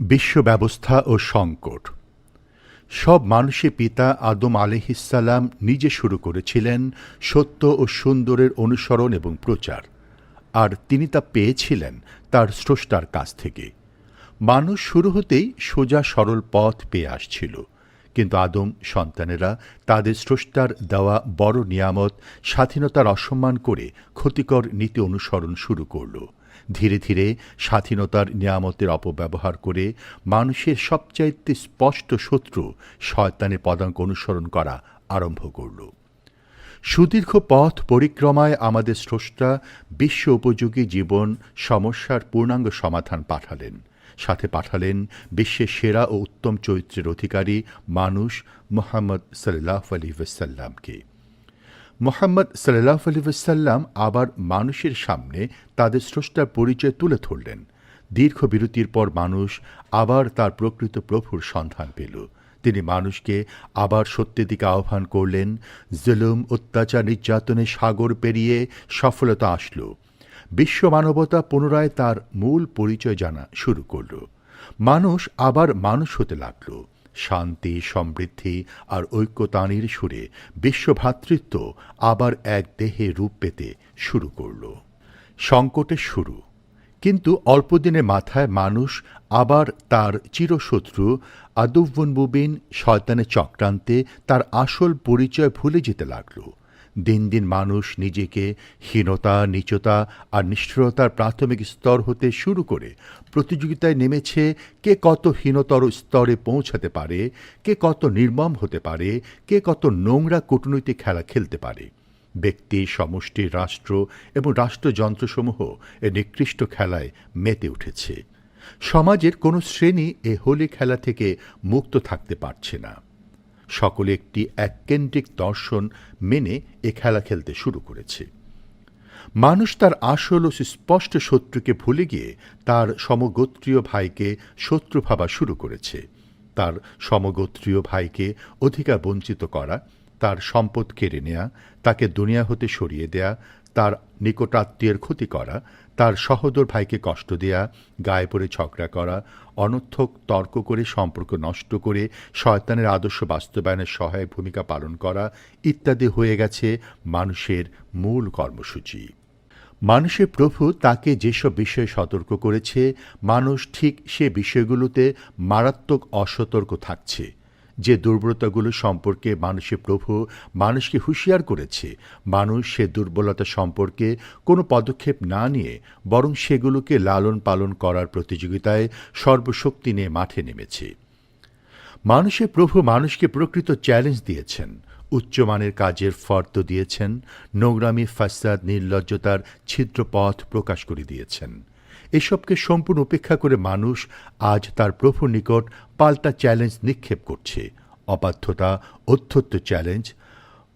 বিশ্ব ব্যবস্থা ও সংকট। সব মানুষের পিতা আদম আলিহিসাল্লাম নিজে শুরু করেছিলেন সত্য ও সুন্দরের অনুসরণ এবং প্রচার। আর তিনি তা পেয়েছিলেন তার স্রষ্টার কাছ থেকে। মানুষ শুরু হতেই সোজা সরল পথ পেয়ে আসছিল। কিন্তু আদম সন্তানেরা তাদের স্রষ্টার দেওয়া বড় নিয়ামত, স্বাধীনতার অসম্মান করে ক্ষতিকর নীতি অনুসরণ শুরু করল। ধীরে ধীরে স্বাধীনতার নিয়ামতের অপব্যবহার করে মানুষের সবচাইতে স্পষ্ট শত্রু শয়তানের পদাঙ্ক অনুসরণ করা আরম্ভ করল। সুদীর্ঘ পথ পরিক্রমায় আমাদের স্রষ্টা বিশ্ব উপযোগী জীবন সমস্যার পূর্ণাঙ্গ সমাধান পাঠালেন। সাথে পাঠালেন বিশ্বের সেরা ও উত্তম চরিত্রের অধিকারী মানুষ মোহাম্মদ সাল্লাহ আলী ওয়াসাল্লামকে। মোহাম্মদ সাল্লাহ আলী ওয়াসাল্লাম আবার মানুষের সামনে তাদের স্রষ্টার পরিচয় তুলে ধরলেন। দীর্ঘ বিরতির পর মানুষ আবার তার প্রকৃত প্রভুর সন্ধান পেল। তিনি মানুষকে আবার সত্যের দিকে আহ্বান করলেন, জুলুম, অত্যাচার নির্যাতনের সাগর পেরিয়ে সফলতা আসলো। বিশ্ব মানবতা পুনরায় তার মূল পরিচয় জানা শুরু করল। মানুষ আবার মানুষ হতে লাগল। শান্তি, সমৃদ্ধি আর ঐক্যতানির সুরে বিশ্বভ্রাতৃত্ব আবার এক দেহে রূপ পেতে শুরু করল। সংকটের শুরু। কিন্তু অল্পদিনের মাথায় মানুষ আবার তার চিরশত্রু আদুব্বন মুবিন শয়তানের চক্রান্তে তার আসল পরিচয় ভুলে যেতে লাগল। দিন দিন মানুষ নিজেকে হীনতা, নিচতা আর নিষ্ঠুরতার প্রাথমিক স্তর হতে শুরু করে। প্রতিযোগিতায় নেমেছে কে কত হীনতর স্তরে পৌঁছাতে পারে, কে কত নির্মম হতে পারে, কে কত নোংরা কূটনৈতিক খেলা খেলতে পারে। ব্যক্তি, সমষ্টি, রাষ্ট্র এবং রাষ্ট্রযন্ত্রসমূহ এ নিকৃষ্ট খেলায় মেতে উঠেছে। সমাজের কোনো শ্রেণি এ হোলি খেলা থেকে মুক্ত থাকতে পারছে না। সকলে একটি এককেন্দ্রিক দর্শন মেনে এ খেলা খেলতে শুরু করেছে। মানুষ তার আসল ও স্পষ্ট শত্রুকে ভুলে গিয়ে তার সমগোত্রীয় ভাইকে শত্রু ভাবা শুরু করেছে। তার সমগোত্রীয় ভাইকে অধিকার বঞ্চিত করা, তার সম্পদ কেড়ে নেয়া, তাকে দুনিয়া হতে সরিয়ে দেয়া তার নিকটাত্মীয়ের ক্ষতি করা, তার সহোদর ভাইকে কষ্ট দেয়া, গায়ে পড়ে ঝগড়া করা, অনর্থক তর্ক করে সম্পর্ক নষ্ট করে, শয়তানের আদর্শ বাস্তবায়নের সহায়ক ভূমিকা পালন করা ইত্যাদি হয়ে গেছে মানুষের মূল কর্মসূচি। মানুষের প্রভু তাকে যেসব বিষয়ে সতর্ক করেছে, মানুষ ঠিক সে বিষয়গুলোতে মারাত্মক অসতর্ক থাকছে। যে দুর্বলতাগুলো সম্পর্কে মানুষের প্রভু মানুষকে হুঁশিয়ার করেছে, মানুষ সে দুর্বলতা সম্পর্কে কোনো পদক্ষেপ না নিয়ে বরং সেগুলোকে লালন পালন করার প্রতিযোগিতায় সর্বশক্তি নিয়ে মাঠে নেমেছে। মানুষের প্রভু মানুষকে প্রকৃত চ্যালেঞ্জ দিয়েছেন উচ্চমানের কাজের ফর্দ দিয়েছেন, নোংরামি, ফাসাদ, নির্লজ্জতার ছিদ্রপথ প্রকাশ করে দিয়েছেন। এসবকে সম্পূর্ণ উপেক্ষা করে মানুষ আজ তার প্রভুর নিকট পাল্টা চ্যালেঞ্জ নিক্ষেপ করছে। অবাধ্যতা অধ্যত্ব চ্যালেঞ্জ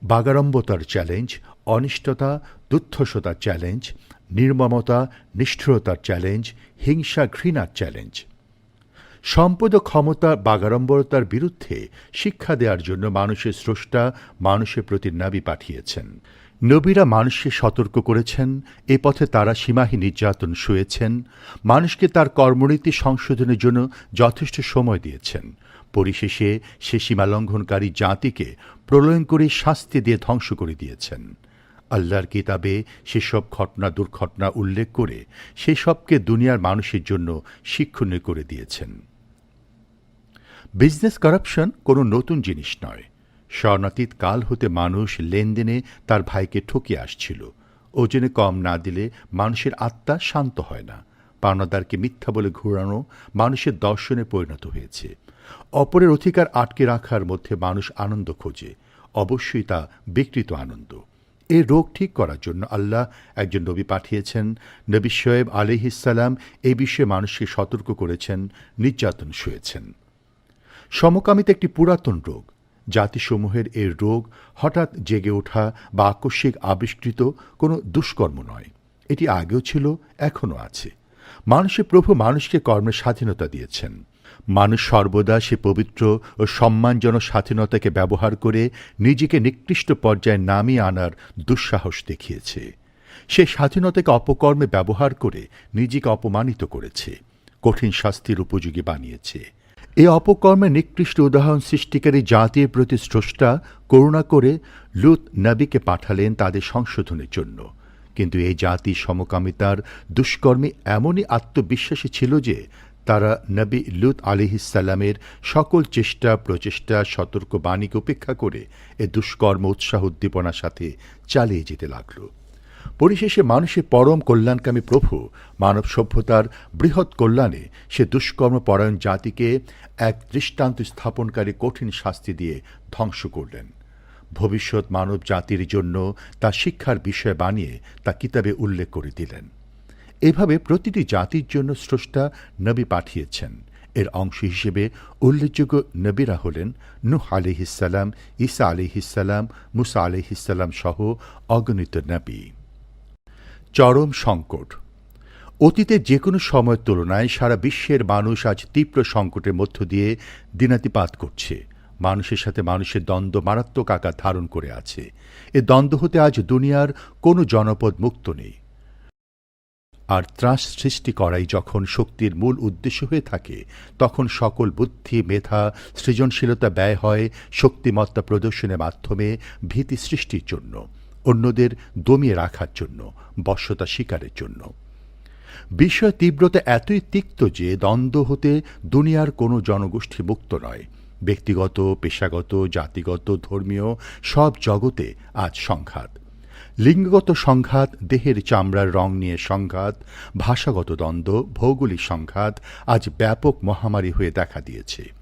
বাগাড়ম্বতার চ্যালেঞ্জ, অনিষ্টতা দুঃস্থতার চ্যালেঞ্জ, নির্মমতা, নিষ্ঠুরতার চ্যালেঞ্জ, হিংসা, ঘৃণার চ্যালেঞ্জ। সম্পদ ক্ষমতা বাগাড়ম্বরতার বিরুদ্ধে শিক্ষা দেওয়ার জন্য মানুষের স্রষ্টা মানুষের প্রতি নাবি পাঠিয়েছেন। নবীরা মানুষকে সতর্ক করেছেন, এ পথে তারা সীমাহীন নির্যাতন শুয়েছেন, মানুষকে তার কর্মনীতি সংশোধনের জন্য যথেষ্ট সময় দিয়েছেন। পরিশেষে সে সীমালঙ্ঘনকারী জাতিকে প্রলয়ন করে শাস্তি দিয়ে ধ্বংস করে দিয়েছেন। আল্লাহর কিতাবে সেসব ঘটনা, দুর্ঘটনা উল্লেখ করে সেসবকে দুনিয়ার মানুষের জন্য শিক্ষণীয় করে দিয়েছেন। বিজনেস করাপশন কোনো নতুন জিনিস নয়। স্বর্ণাতীত কাল হতে মানুষ লেনদেনে তার ভাইকে ঠকিয়ে আসছিল। ওজনে কম না দিলে মানুষের আত্মা শান্ত হয় না। পাওনাদারকে মিথ্যা বলে ঘোরানো মানুষের দর্শনে পরিণত হয়েছে। অপরের অধিকার আটকে রাখার মধ্যে মানুষ আনন্দ খোঁজে। অবশ্যই তা বিকৃত আনন্দ। এই রোগ ঠিক করার জন্য আল্লাহ একজন নবী পাঠিয়েছেন। নবী শোয়েব আলিহিসাল্লাম এই বিষয়ে মানুষকে সতর্ক করেছেন, নির্যাতন শুয়েছেন। সমকামিতা একটি পুরাতন রোগ। জাতিসমূহের এই রোগ হঠাৎ জেগে ওঠা বা আকস্মিক আবিষ্কৃত কোনো দুষ্কর্ম নয়। এটি আগেও ছিল, এখনও আছে। মানুষের প্রভু মানুষকে কর্মের স্বাধীনতা দিয়েছেন। মানুষ সর্বদা সে পবিত্র ও সম্মানজনক স্বাধীনতাকে ব্যবহার করে নিজেকে নিকৃষ্ট পর্যায়ে নামিয়ে আনার দুঃসাহস দেখিয়েছে। সে স্বাধীনতাকে অপকর্মে ব্যবহার করে নিজেকে অপমানিত করেছে, কঠিন শাস্তির উপযোগী বানিয়েছে। এই অপকর্মের নিকৃষ্ট উদাহরণ সৃষ্টিকারী জাতির প্রতি স্রষ্টা করুণা করে লুত নবীকে পাঠালেন তাদের সংশোধনের জন্য। কিন্তু এই জাতি সমকামিতার দুষ্কর্মে এমনই আত্মবিশ্বাসী ছিল যে তারা নবী লুত আলিহিসাল্লামের সকল চেষ্টা, প্রচেষ্টা সতর্ক বাণীকে উপেক্ষা করে এ দুষ্কর্ম উৎসাহ উদ্দীপনার সাথে চালিয়ে যেতে লাগল। পরিশেষে মানুষের পরম কল্যাণকামী প্রভু, মানব সভ্যতার বৃহৎ কল্যাণে সে দুষ্কর্ম পরায়ণ জাতিকে এক দৃষ্টান্ত স্থাপনকারী কঠিন শাস্তি দিয়ে ধ্বংস করলেন। ভবিষ্যৎ মানব জাতির জন্য তা শিক্ষার বিষয় বানিয়ে তা কিতাবে উল্লেখ করে দিলেন। এভাবে প্রতিটি জাতির জন্য স্রষ্টা নবী পাঠিয়েছেন। এর অংশ হিসেবে উল্লেখযোগ্য নবীরা হলেন নুহ আলিহিসাল্লাম ঈসা আলিহিসাল্লাম মুসা আলিহিসাল্লাম সহ অগণিত নবী। চরম সংকট। অতীতে যে কোনো সময়ের তুলনায় সারা বিশ্বের মানুষ আজ তীব্র সংকটের মধ্য দিয়ে দিনাতিপাত করছে। মানুষের সাথে মানুষের দ্বন্দ্ব মারাত্মক আকার ধারণ করে আছে। এ দ্বন্দ্ব হতে আজ দুনিয়ার কোনো জনপদ মুক্ত নেই। আর ত্রাস সৃষ্টি করাই যখন শক্তির মূল উদ্দেশ্য হয়ে থাকে, তখন সকল বুদ্ধি, মেধা, সৃজনশীলতা ব্যয় হয় শক্তিমত্তা প্রদর্শনের মাধ্যমে ভীতি সৃষ্টির জন্য। অন্যদের দমিয়ে রাখার জন্য, বশ্যতা শিকারের জন্য। বিষয় তীব্রতা এতই তিক্ত যে দ্বন্দ্ব হতে দুনিয়ার কোনো জনগোষ্ঠী মুক্ত নয়। ব্যক্তিগত, পেশাগত, জাতিগত, ধর্মীয় সব জগতে আজ সংঘাত। লিঙ্গগত সংঘাত, দেহের চামড়ার রং নিয়ে সংঘাত, ভাষাগত দ্বন্দ্ব, ভৌগোলিক সংঘাত আজ ব্যাপক মহামারী হয়ে দেখা দিয়েছে।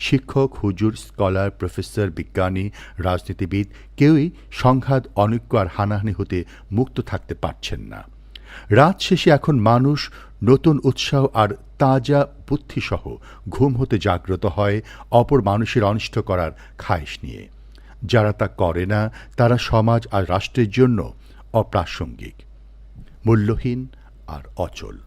শিক্ষক, হুজুর, স্কলার, প্রফেসর, বিজ্ঞানী, রাজনীতিবিদ কেউই সংঘাত, অনৈক্য আর হানাহানি হতে মুক্ত থাকতে পারছেন না। রাত শেষে এখন মানুষ নতুন উৎসাহ আর তাজা বুদ্ধিসহ ঘুম হতে জাগ্রত হয় অপর মানুষের অনিষ্ট করার খায়েশ নিয়ে। যারা তা করে না, তারা সমাজ আর রাষ্ট্রের জন্য অপ্রাসঙ্গিক, মূল্যহীন আর অচল।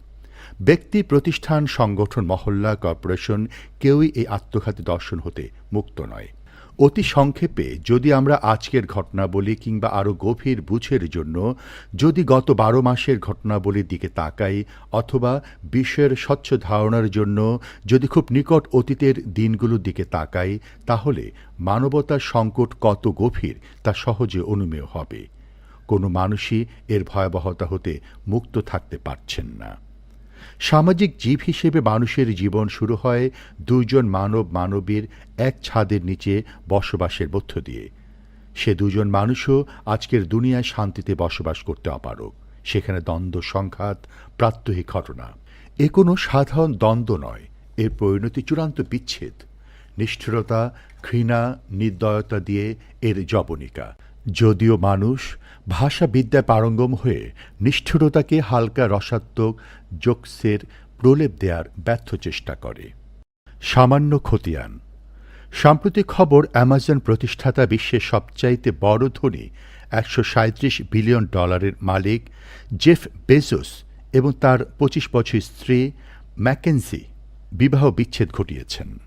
ব্যক্তি, প্রতিষ্ঠান, সংগঠন, মহল্লা, কর্পোরেশন কেউই এই আত্মঘাতী দর্শন হতে মুক্ত নয়। অতি সংক্ষেপে যদি আমরা আজকের ঘটনাবলী কিংবা আরও গভীর বুঝের জন্য, যদি গত বারো মাসের ঘটনাবলীর দিকে তাকাই অথবা বিশ্বের স্বচ্ছ ধারণার জন্য যদি খুব নিকট অতীতের দিনগুলোর দিকে তাকাই, তাহলে মানবতার সংকট কত গভীর তা সহজে অনুমেয় হবে। কোনো মানুষই এর ভয়াবহতা হতে মুক্ত থাকতে পারছেন না। সামাজিক জীব হিসেবে মানুষের জীবন শুরু হয় দুজন মানব মানবীর এক ছাদের নিচে বসবাসের মধ্য দিয়ে। সে দুজন মানুষও আজকের দুনিয়ায় শান্তিতে বসবাস করতে অপারক সেখানে দ্বন্দ্ব, সংঘাত, প্রাত্যহিক ঘটনা। এ কোনো সাধারণ দ্বন্দ্ব নয়, এর পরিণতি চূড়ান্ত বিচ্ছেদ। নিষ্ঠুরতা, ঘৃণা, নির্দয়তা দিয়ে এর জবনিকা যদিও মানুষ ভাষাবিদ্যায় পারঙ্গম হয়ে নিষ্ঠুরতাকে হালকা রসাত্মক জোকসের প্রলেপ দেওয়ার ব্যর্থ চেষ্টা করে। সামান্য খতিয়ান। সাম্প্রতিক খবর অ্যামাজন প্রতিষ্ঠাতা বিশ্বের সবচাইতে বড় ধনী একশো বিলিয়ন ডলারের মালিক জেফ বেজোস এবং তার পঁচিশ বছর স্ত্রী ম্যাকেন্সি বিবাহ বিচ্ছেদ ঘটিয়েছেন।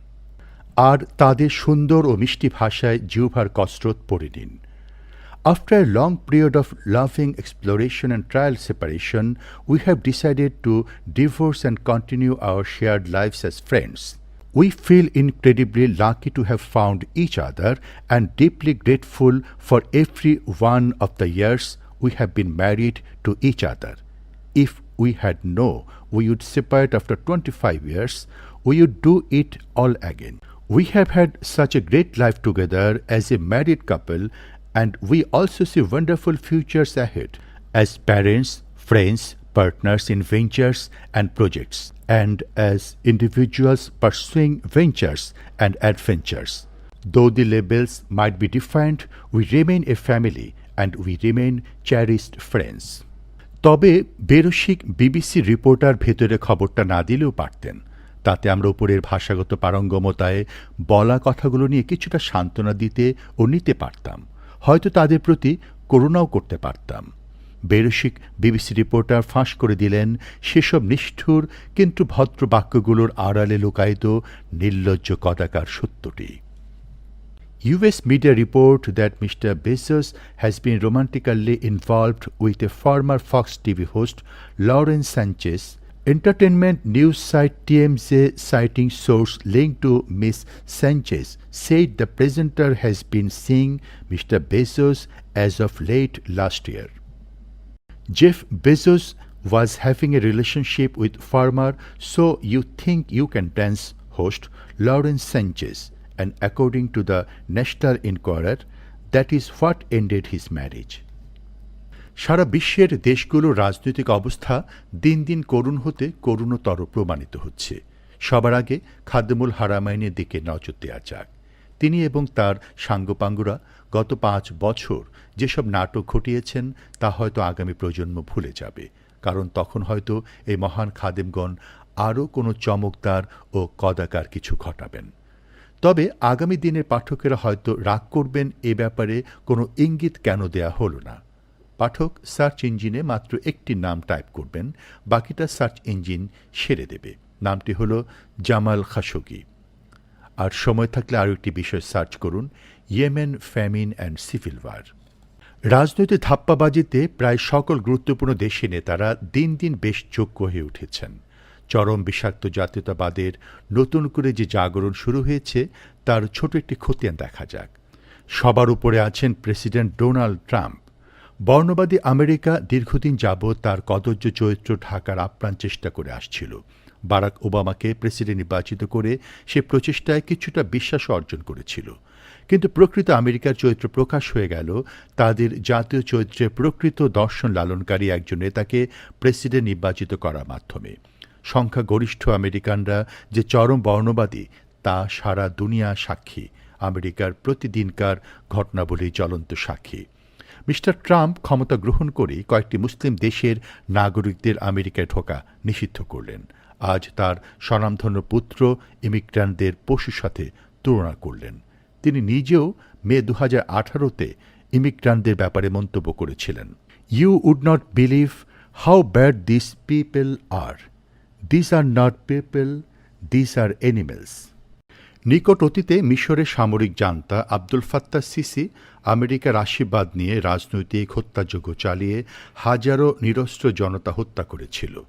আর তাদের সুন্দর ও মিষ্টি ভাষায় জিউভার কসরত পড়ে নিন After a long period of loving exploration and trial separation, we have decided to divorce and continue our shared lives as friends. We feel incredibly lucky to have found each other and deeply grateful for every one of the years we have been married to each other. If we had known we would separate after 25 years, we would do it all again. We have had such a great life together as a married couple and we also see wonderful futures ahead as parents, friends, partners in ventures and projects, and as individuals pursuing ventures and adventures. Though the labels might be different, we remain a family and we remain cherished friends. তবে বেরসিক BBC reporter ভেতরে খবরটা না দিলেও পারতেন তাতে আমরা উপরের ভাষাগত পারঙ্গমতায় বলা কথাগুলো নিয়ে কিছুটা সান্ত্বনা দিতে ও নিতে পারতাম হয়তো তাদের প্রতি করুণাও করতে পারতাম। বেরসিক বিবিসি রিপোর্টার ফাঁস করে দিলেন সেসব নিষ্ঠুর কিন্তু ভদ্র বাক্যগুলোর আড়ালে লুকায়িত নির্লজ্জ কদাকার সত্যটি। US media report that mister Bezos has been romantically involved with a former Fox TV host Lauren Sanchez Entertainment news site TMZ, citing source linked to Ms. Sanchez, said the presenter has been seeing Mr. Bezos as of late last year. Jeff Bezos was having a relationship with farmer So You Think You Can Dance host Lawrence Sanchez, and according to the National Enquirer, that is what ended his marriage. সারা বিশ্বের দেশগুলোর রাজনৈতিক অবস্থা দিন দিন করুণ হতে করুণতর প্রমাণিত হচ্ছে। সবার আগে খাদ্যমূল হারামাইনের দিকে নজর দেওয়া যাক। তিনি এবং তার সাঙ্গপাঙ্গরা গত পাঁচ বছর যেসব নাটক ঘটিয়েছেন তা হয়তো আগামী প্রজন্ম ভুলে যাবে, কারণ তখন হয়তো এই মহান খাদেমগণ আরও কোনো চমকদার ও কদাকার কিছু ঘটাবেন। তবে আগামী দিনের পাঠকেরা হয়তো রাগ করবেন এ ব্যাপারে কোনো ইঙ্গিত কেন দেয়া হলো না। পাঠক সার্চ ইঞ্জিনে মাত্র একটি নাম টাইপ করবেন, বাকিটা সার্চ ইঞ্জিন সেরে দেবে। নামটি হল জামাল খাশোগি। আর সময় থাকলে আরও একটি বিষয় সার্চ করুন, Yemen famine and civil war. রাজনৈতিক ধাপ্পাবাজিতে প্রায় সকল গুরুত্বপূর্ণ দেশি নেতারা দিন দিন বেশ যোগ্য হয়ে উঠেছেন। চরম বিষাক্ত জাতীয়তাবাদের নতুন করে যে জাগরণ শুরু হয়েছে, তার ছোট একটি খতিয়ান দেখা যাক। সবার উপরে আছেন প্রেসিডেন্ট ডোনাল্ড ট্রাম্প। বর্ণবাদী আমেরিকা দীর্ঘদিন যাবৎ তার কদর্য চরিত্র ঢাকার আপ্রাণ চেষ্টা করে আসছিল। বারাক ওবামাকে প্রেসিডেন্ট নির্বাচিত করে সে প্রচেষ্টায় কিছুটা বিশ্বাস অর্জন করেছিল। কিন্তু প্রকৃত আমেরিকার চরিত্র প্রকাশ হয়ে গেল। তাদের জাতীয় চরিত্রের প্রকৃত দর্শন লালনকারী একজন নেতাকে প্রেসিডেন্ট নির্বাচিত করার মাধ্যমে। সংখ্যাগরিষ্ঠ আমেরিকানরা যে চরম বর্ণবাদী, তা সারা দুনিয়া সাক্ষী। আমেরিকার প্রতিদিনকার ঘটনাবলী জ্বলন্ত সাক্ষী। মিস্টার ট্রাম্প ক্ষমতা গ্রহণ করে কয়েকটি মুসলিম দেশের নাগরিকদের আমেরিকায় ঢোকা নিষিদ্ধ করলেন। আজ তার স্বনামধন্য পুত্র ইমিগ্রান্টদের পশুর সাথে তুলনা করলেন। তিনি নিজেও মে দু হাজার আঠারোতে ইমিগ্রান্টদের ব্যাপারে মন্তব্য করেছিলেন। You would not believe how bad this people are this are not people this are animals নিকট অতীতে মিশরের সামরিক জান্তা আব্দুল ফাত্তা সিসি আমেরিকার আশীর্বাদ নিয়ে রাজনৈতিক হত্যাযজ্ঞ চালিয়ে হাজারো নিরস্ত্র জনতা হত্যা করেছিল।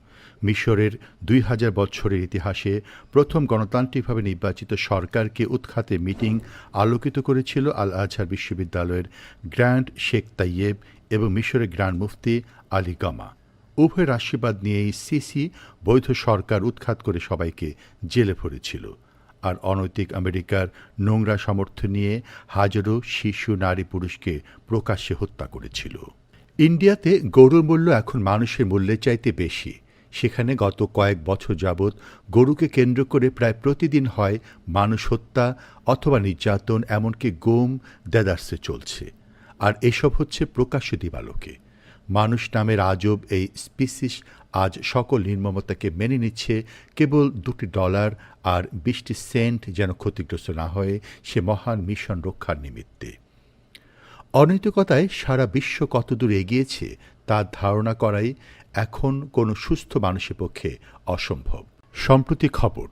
মিশরের দুই হাজার বছরের ইতিহাসে প্রথম গণতান্ত্রিকভাবে নির্বাচিত সরকারকে উৎখাতে মিটিং আলোকিত করেছিল আল আজহার বিশ্ববিদ্যালয়ের গ্র্যান্ড শেখ তাইয়েব এবং মিশরের গ্র্যান্ড মুফতি আলী গামা। উভয়ের আশীর্বাদ নিয়েই সিসি বৈধ সরকার উৎখাত করে সবাইকে জেলে ভরেছিল। আর অনৈতিক আমেরিকার নোংরা সামর্থ্য নিয়ে হাজারো শিশু, নারী, পুরুষকে প্রকাশ্যে হত্যা করেছিল। ইন্ডিয়াতে গরুর মূল্য এখন মানুষের মূল্যের চাইতে বেশি। সেখানে গত কয়েক বছর যাবৎ গরুকে কেন্দ্র করে প্রায় প্রতিদিন হয় মানুষ হত্যা অথবা নির্যাতন, এমনকি গোম, দেদার্সে চলছে। আর এসব হচ্ছে প্রকাশ্য দিবালোকে। মানুষ নামের আজব এই স্পিসিস আজ সকল নির্মমতাকে মেনে নিচ্ছে, কেবল দুটি ডলার আর বিশটি সেন্ট যেন ক্ষতিগ্রস্ত না হয় সে মহান মিশন রক্ষার নিমিত্তে। অনৈতিকতায় সারা বিশ্ব কতদূর এগিয়েছে তার ধারণা করাই এখন কোনো সুস্থ মানুষের পক্ষে অসম্ভব। সম্প্রতি খবর,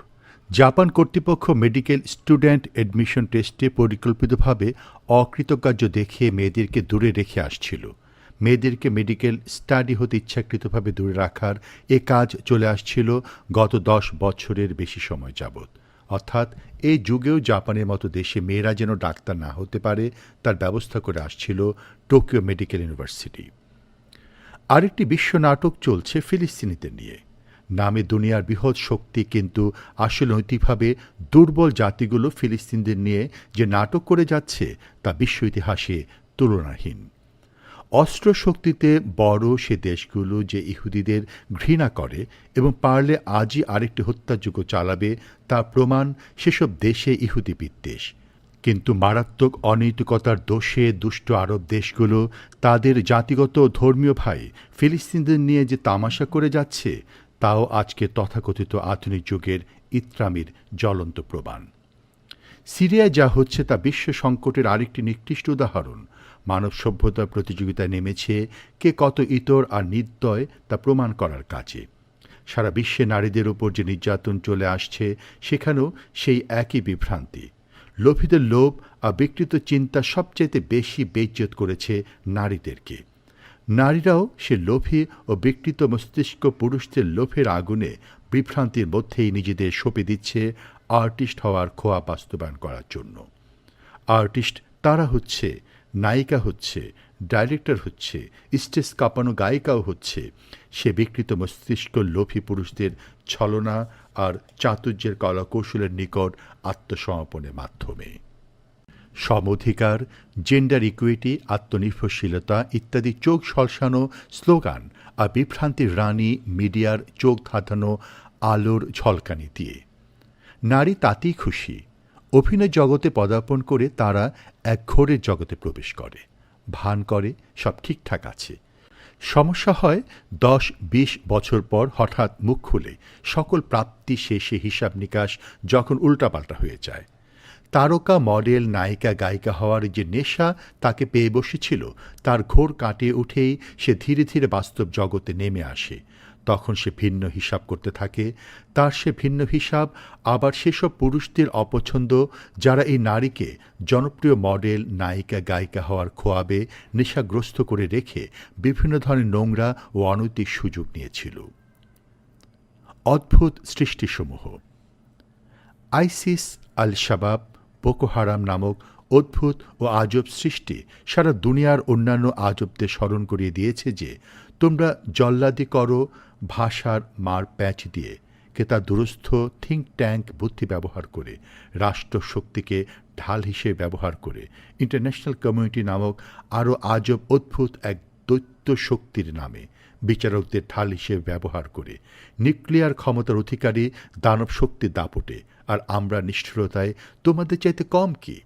জাপান কর্তৃপক্ষ মেডিকেল স্টুডেন্ট অ্যাডমিশন টেস্টে পরিকল্পিতভাবে অকৃতকার্য দেখিয়ে মেয়েদেরকে দূরে রেখে আসছিল। মেয়েদেরকে মেডিকেল স্টাডি হতে ইচ্ছাকৃতভাবে দূরে রাখার এ কাজ চলে আসছিল গত দশ বছরের বেশি সময় যাবৎ। অর্থাৎ এই যুগেও জাপানের মতো দেশে মেয়েরা যেন ডাক্তার না হতে পারে, তার ব্যবস্থা করে আসছিল টোকিও মেডিকেল ইউনিভার্সিটি। আরেকটি বিশ্ব নাটক চলছে ফিলিস্তিনিদের নিয়ে। নামে দুনিয়ার বৃহৎ শক্তি কিন্তু আসলে নৈতিকভাবে দুর্বল জাতিগুলো ফিলিস্তিনদের নিয়ে যে নাটক করে যাচ্ছে, তা বিশ্ব ইতিহাসে তুলনাহীন। অস্ত্র শক্তিতে বড় সে দেশগুলো যে ইহুদিদের ঘৃণা করে এবং পারলে আজই আরেকটি হত্যাযোগ্য চালাবে তা প্রমাণ সেসব দেশে ইহুদি বিদ্বেষ। কিন্তু মারাত্মক অনৈতিকতার দোষে দুষ্ট আরব দেশগুলো, তাদের জাতিগত ধর্মীয় ভাই ফিলিস্তিনদের নিয়ে যে তামাশা করে যাচ্ছে, তাও আজকে তথাকথিত আধুনিক যুগের ইত্রামির জ্বলন্ত প্রমাণ। সিরিয়ায় যা হচ্ছে তা বিশ্ব সংকটের আরেকটি নিকৃষ্ট উদাহরণ। মানব সভ্যতার প্রতিযোগিতায় নেমেছে কে কত ইতর আর নির্দয় তা প্রমাণ করার কাজে। সারা বিশ্বে নারীদের উপর যে নির্যাতন চলে আসছে, সেখানেও সেই একই বিভ্রান্তি। লোভীদের লোভ আর বিকৃত চিন্তা সবচাইতে বেশি বেজ্জত করেছে নারীদেরকে। নারীরাও সে লোভী ও বিকৃত মস্তিষ্ক পুরুষদের লোভের আগুনে বিভ্রান্তির মধ্যেই নিজেদের সঁপে দিচ্ছে আর্টিস্ট হওয়ার খোয়া বাস্তবায়ন করার জন্য। আর্টিস্ট তারা হচ্ছে নায়িকা হচ্ছে, ডাইরেক্টর হচ্ছে, স্টেজ কাঁপানো গায়িকাও হচ্ছে। সে বিকৃত মস্তিষ্ক, লোভী পুরুষদের ছলনা আর চাতুর্যের কলাকৌশলের নিকট আত্মসমর্পণের মাধ্যমে। সম অধিকার জেন্ডার ইকুইটি আত্মনির্ভরশীলতা ইত্যাদি চোখ সলসানো স্লোগান আর বিভ্রান্তির রানী মিডিয়ার চোখ ধাঁধানো আলোর ঝলকানি দিয়ে। নারী তাতেই খুশি। অভিনয় জগতে পদার্পণ করে তারা এক ঘোরের জগতে প্রবেশ করে। ভান করে, সব ঠিকঠাক আছে। সমস্যা হয়, দশ, বিশ বছর পর হঠাৎ মুখ খুলে, সকল প্রাপ্তি শেষে হিসাব নিকাশ যখন উল্টাপাল্টা হয়ে যায়। তারকা, মডেল, নায়িকা, গায়িকা হওয়ার যে নেশা তাকে পেয়ে বসেছিল, তার ঘোর কাটিয়ে উঠেই সে ধীরে ধীরে বাস্তব জগতে নেমে আসে। তখন সে ভিন্ন হিসাব করতে থাকে। তার সে ভিন্ন হিসাব, আবার সেসব পুরুষদের অপছন্দ, যারা এই নারীকে জনপ্রিয় মডেল, নায়িকা, গায়িকা হওয়ার খোয়াবে নেশাগ্রস্ত করে রেখে বিভিন্ন ধরনের নোংরা ও অনৈতিক সুযোগ নিয়েছিল। অদ্ভুত সৃষ্টিসমূহ। আইসিস আল শাবাব বোকো হারাম নামক অদ্ভুত ও আজব সৃষ্টি সারা দুনিয়ার অন্যান্য আজবদের স্মরণ করিয়ে দিয়েছে যে, তোমরা জল্লাদি করো ভাষার মার প্যাচ দিয়ে কেতা দুরস্থ থিঙ্ক ট্যাঙ্ক বুদ্ধি ব্যবহার করে রাষ্ট্র শক্তিকে ঢাল হিসেবে ব্যবহার করে ইন্টারন্যাশনাল কমিউনিটি নামক আরও আজব অদ্ভুত এক দৈত্য শক্তির নামে বিচারকদের ঢাল হিসেবে ব্যবহার করে নিউক্লিয়ার ক্ষমতার অধিকারী দানব শক্তির দাপটে, আর আমরা নিষ্ঠুরতায় তোমাদের চাইতে কম কি?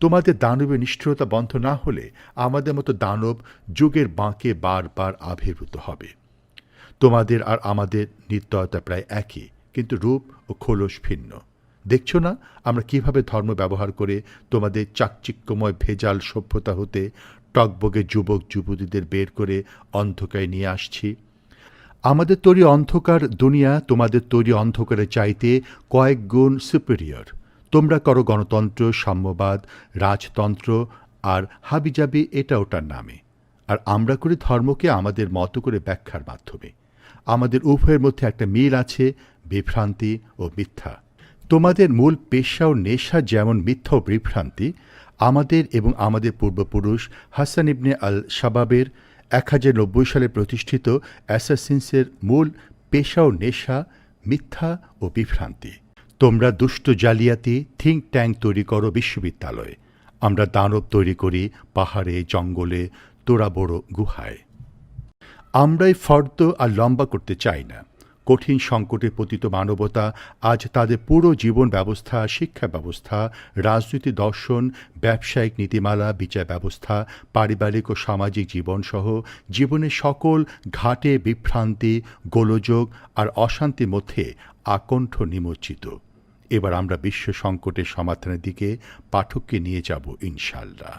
তোমাদের দানবের নিষ্ঠুরতা বন্ধ না হলে আমাদের মতো দানব যুগের বাঁকে বারবার আবির্ভূত হবে। তোমাদের আর আমাদের নিত্যতা প্রায় একই, কিন্তু রূপ ও খোলস ভিন্ন। দেখছ না, আমরা কীভাবে ধর্ম ব্যবহার করে তোমাদের চাকচিক্যময় ভেজাল সভ্যতা হতে টকবগে যুবক যুবতীদের বের করে অন্ধকারে নিয়ে আসছি? আমাদের তৈরি অন্ধকার দুনিয়া তোমাদের তৈরি অন্ধকারে চাইতে কয়েক গুণ সুপেরিয়র তোমরা করো গণতন্ত্র, সাম্যবাদ, রাজতন্ত্র আর হাবিজাবি এটা ওটার নামে। আর আমরা করি ধর্মকে আমাদের মতো করে ব্যাখ্যার মাধ্যমে। আমাদের উভয়ের মধ্যে একটা মিল আছে, বিভ্রান্তি ও মিথ্যা। তোমাদের মূল পেশা ও নেশা যেমন মিথ্যা ও বিভ্রান্তি, আমাদের এবং আমাদের পূর্বপুরুষ হাসান ইবনে আল শাবাবের এক হাজার নব্বই সালে প্রতিষ্ঠিত অ্যাসাসিন্সের মূল পেশা ও নেশা মিথ্যা ও বিভ্রান্তি। তোমরা দুষ্ট জালিয়াতি, থিঙ্ক ট্যাঙ্ক তৈরি করো বিশ্ববিদ্যালয়ে। আমরা দানব তৈরি করি পাহাড়ে, জঙ্গলে তোরা বড় গুহায়। আমরাই ফর্দ আর লম্বা করতে চাই না। কঠিন সংকটে পতিত মানবতা আজ তাদের পুরো জীবন ব্যবস্থা, শিক্ষা ব্যবস্থা, রাজনীতি দর্শন, ব্যবসায়িক নীতিমালা, বিচার ব্যবস্থা, পারিবারিক ও সামাজিক জীবনসহ জীবনের সকল ঘাটে বিভ্রান্তি, গোলযোগ আর অশান্তির মধ্যে আকণ্ঠ নিমজ্জিত। এবার আমরা বিশ্ব সংকটের সমাধানের দিকে পাঠককে নিয়ে যাব ইনশাল্লাহ